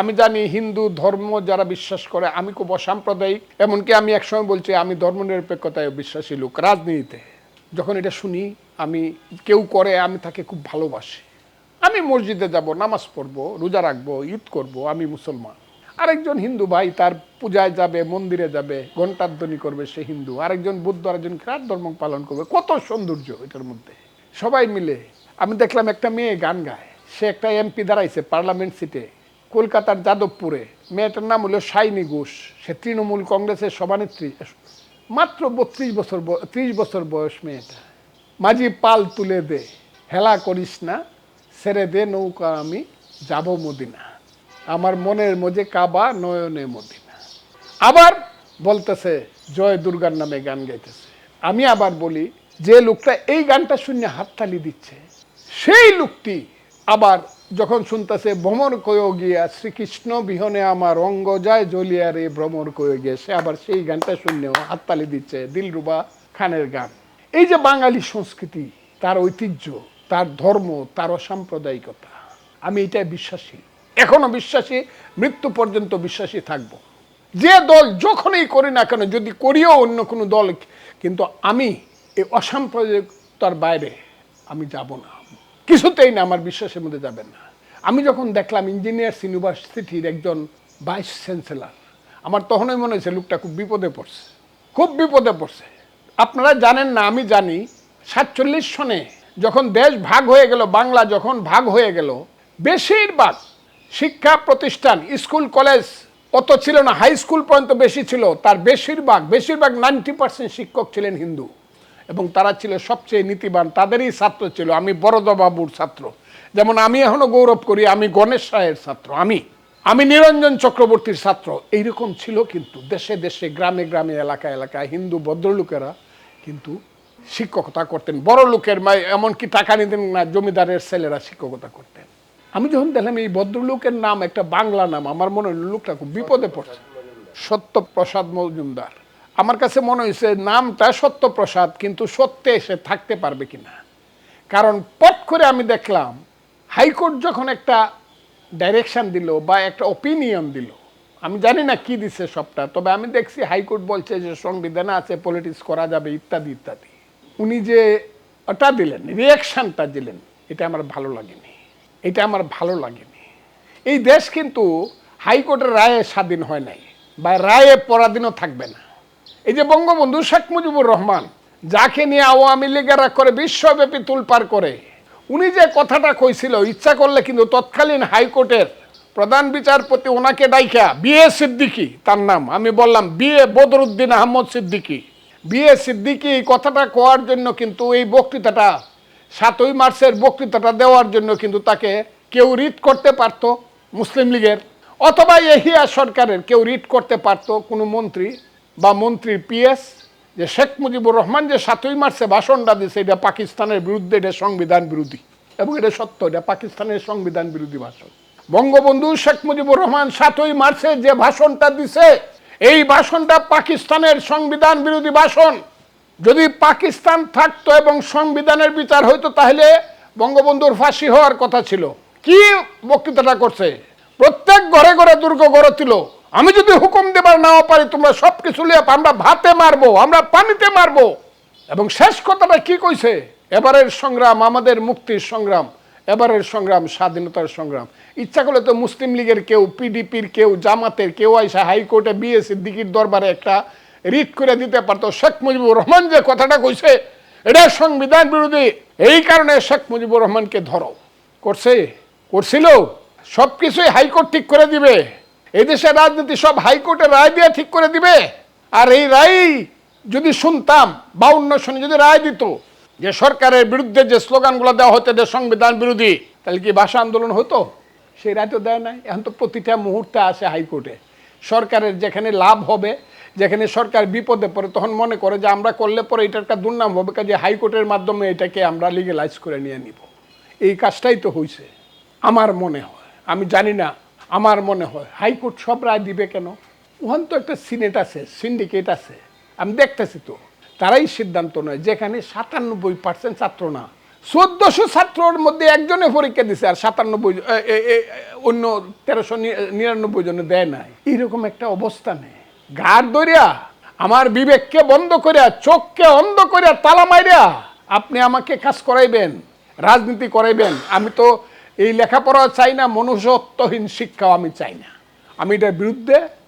আমি জানি হিন্দু ধর্ম যারা বিশ্বাস করে, আমি খুব অসাম্প্রদায়িক। এমনকি আমি একসময় বলছি, আমি ধর্মনিরপেক্ষতায় বিশ্বাসী লোক। রাজনীতিতে যখন এটা শুনি, আমি কেউ করে, আমি তাকে খুব ভালোবাসি। আমি মসজিদে যাব, নামাজ পড়ব, রোজা রাখব, ঈদ করব, আমি মুসলমান। আরেকজন হিন্দু ভাই তার পূজায় যাবে, মন্দিরে যাবে, ঘণ্টাধ্বনি করবে, সে হিন্দু। আরেকজন বুদ্ধ, আরেকজন খ্রাত ধর্ম পালন করবে। কত সৌন্দর্য এটার মধ্যে। সবাই মিলে, আমি দেখলাম একটা মেয়ে গান গায়। সে একটা এমপি দাঁড়াইছে, পার্লামেন্ট সিটে। কলকাতার যাদবপুরে, মেয়েটার নাম হলো সাইনি ঘোষ, সে তৃণমূল কংগ্রেসের সভানেত্রী। মাত্র বত্রিশ বছর ত্রিশ বছর বয়স মেয়েটা। মাঝি পাল তুলে দে, হেলা করিস না, ছেড়ে দে নৌকা আমি, যাব মদিনা। আমার মনের মধ্যে কাবা নয়নে মদিনা। আবার বলতেছে, জয় দুর্গার নামে গান গাইতেছে। আমি আবার বলি, যে লোকটা এই গানটা শুনে হাততালি দিচ্ছে, সেই লোকটি আবার যখন শুনতেছে, ভ্রমর কয় গিয়া, শ্রীকৃষ্ণ বিহনে আমার অঙ্গ যায় জ্বলিয়া রে, ভ্রমর কয়ে গিয়ে। সে আবার সেই গানটা শুনেও হাততালি দিচ্ছে দিলরুবা খানের গান। এই যে বাঙালি সংস্কৃতি, তার ঐতিহ্য, তার ধর্ম, তার অসাম্প্রদায়িকতা, আমি এটাই বিশ্বাসী। এখনও বিশ্বাসী, মৃত্যু পর্যন্ত বিশ্বাসী থাকব। যে দল যখনই করি না কেন, যদি করিও অন্য কোনো দল, কিন্তু আমি এই অসাম্প্রদায়িকতার বাইরে আমি যাব না। কিছুতেই না, আমার বিশ্বাসের মধ্যে যাবেন না। আমি যখন দেখলাম ইঞ্জিনিয়ার্স ইউনিভার্সিটির একজন ভাইস চ্যান্সেলর আমার তখনই মনে হয়েছে, লোকটা খুব বিপদে পড়ছে, খুব বিপদে পড়ছে। আপনারা জানেন না, আমি জানি, সাতচল্লিশ সনে যখন দেশ ভাগ হয়ে গেল, বাংলা যখন ভাগ হয়ে গেল, বেশিরভাগ শিক্ষা প্রতিষ্ঠান, স্কুল, কলেজ, অত ছিল না, হাই স্কুল পর্যন্ত বেশি ছিল, তার বেশিরভাগ বেশিরভাগ নাইনটি পার্সেন্ট শিক্ষক ছিলেন হিন্দু। এবং তারা ছিল সবচেয়ে নীতিবান, তাদেরই ছাত্র ছিল। আমি বরদবাবুর ছাত্র। যেমন আমি এখনও গৌরব করি, আমি গণেশ রায়ের ছাত্র। আমি আমি নিরঞ্জন চক্রবর্তীর ছাত্র। এইরকম ছিল কিন্তু দেশে দেশে, গ্রামে গ্রামে এলাকা এলাকায় হিন্দু, ভদ্রলোকেরা কিন্তু শিক্ষকতা করতেন। বড় লোকের এমনকি টাকা নিতেন না, জমিদারের ছেলেরা শিক্ষকতা করতেন। আমি যখন দেখলাম এই ভদ্রলোকের নাম, একটা বাংলা নাম, আমার মনে হলো লোকটা খুব বিপদে পড়ছে। সত্যপ্রসাদ মজুমদার। আমার কাছে মনে হয়েছে নামটা সত্যপ্রসাদ, কিন্তু সত্যে এসে থাকতে পারবে কিনা। কারণ পট করে আমি দেখলাম, হাইকোর্ট যখন একটা ডাইরেকশন দিল বা একটা ওপিনিয়ন দিল, আমি জানি না কি দিছে সবটা, তবে আমি দেখছি হাইকোর্ট বলছে যে সংবিধানে আছে পলিটিক্স করা যাবে, ইত্যাদি ইত্যাদি। উনি যে ওটা দিলেন রিয়াকশানটা দিলেন, এটা আমার ভালো লাগেনি। এটা আমার ভালো লাগেনি। এই দেশ কিন্তু হাইকোর্টের রায়ে স্বাধীন হয় নাই, বা রায়ে পরাধীনও থাকবে না। এই যে বঙ্গবন্ধু শেখ মুজিবুর রহমান, যাকে নিয়ে আওয়ামী লীগেরা করে বিশ্বব্যাপী তুলপার করে, উনি যে কথাটা কইছিল, ইচ্ছা করলে কিন্তু তৎকালীন হাইকোর্টের প্রধান বিচারপতি ওনাকে ডাইকা বিএ সিদ্দিকি, তার নাম, আমি বললাম B A Badruddin Ahmad Siddiqui. B A Siddiqui এই কথাটা কোয়ার জন্য কিন্তু এই বক্তৃতাটা, সাতই মার্চের বক্তৃতাটা দেওয়ার জন্য কিন্তু তাকে কেউ রিট করতে পারতো মুসলিম লীগের, অথবা এহিয়া সরকারের কেউ রিট করতে পারতো কোনো মন্ত্রী। বা মন্ত্রীর পিএস, যে শেখ মুজিবুর রহমান যে সাতই মার্চে ভাষণটা দিছে এটা পাকিস্তানের বিরুদ্ধে, এটা সংবিধান বিরোধী। এবং এটা সত্য, এটা পাকিস্তানের সংবিধান বিরোধী ভাষণ। বঙ্গবন্ধু শেখ মুজিবুর রহমান সাতই মার্চে যে ভাষণটা দিছে এই ভাষণটা পাকিস্তানের সংবিধান বিরোধী ভাষণ। যদি পাকিস্তান থাকতো এবং সংবিধানের বিচার হইতো, তাহলে বঙ্গবন্ধুর ফাঁসি হওয়ার কথা ছিল। কি বক্তৃতাটা করছে? প্রত্যেক ঘরে ঘরে দুর্গ গড়ে ছিল আমি যদি হুকুম দেবার নাও পারি, তোমরা সব কিছু লিয়ে আমরা ভাতে মারবো, আমরা পানিতে মারবো। এবং শেষ কথাটা কি কইছে? এবারের সংগ্রাম, আমাদের মুক্তির সংগ্রাম, এবারের সংগ্রাম, স্বাধীনতার সংগ্রাম। ইচ্ছা করলে তো মুসলিম লীগের কেউ, পিডিপির কেউ, জামাতের কেউ আইসা হাইকোর্টে বিএ দিকির দরবারে একটা রিট করে দিতে পারতো। শেখ মুজিবুর রহমান যে কথাটা কইছে, এটা সংবিধান বিরোধী। এই কারণে শেখ মুজিবুর রহমানকে ধরো। করছে? করছিল। সব কিছুই হাইকোর্ট ঠিক করে দিবে। এই দেশের রাজনীতি সব হাইকোর্টের রায় দিয়ে ঠিক করে দিবে। আর এই রায় যদি শুনতাম বাউন্ন সনে যদি রায় দিত যে সরকারের বিরুদ্ধে যে স্লোগানগুলো দেওয়া হতো, যে সংবিধান বিরোধী, তাহলে কি ভাষা আন্দোলন হতো? সেই রায় তো দেয় নাই। এখন তো প্রতিটা মুহূর্তে আসে হাইকোর্টে। সরকারের যেখানে লাভ হবে, যেখানে সরকার বিপদে পড়ে, তখন মনে করে যে আমরা করলে পরে এটার একটা দুর্নাম হবে, কাজে হাইকোর্টের মাধ্যমে এটাকে আমরা লিগেলাইজ করে নিয়ে নিব। এই কাজটাই তো হয়েছে আমার মনে হয়। আমি জানি না আমার মনে হয়। হাইকোর্ট সব রায় দিবে কেন? ওখান তো একটা সিনেট আছে, সিন্ডিকেট আছে। আমি দেখতেছি তো। তারাই সিদ্ধান্ত নয়, যেখানে সাতানব্বই পার্সেন্ট ছাত্র না। চোদ্দশো ছাত্রর মধ্যে একজনে পরীক্ষা দিছে আর সাতানব্বই অন্য তেরোশো নিরানব্বই জনে দেয় নাই। এইরকম একটা অবস্থা নেই। গার দরিয়া আমার বিবেককে বন্ধ করিয়া, চোখকে অন্ধ করিয়া তালা মাইরা আপনি আমাকে কাজ করাইবেন, রাজনীতি করাইবেন। আমি তো এই লেখাপড়া চাই না মনুষ্যত্বহীন শিক্ষাও আমি চাই না। আমি এটার বিরুদ্ধে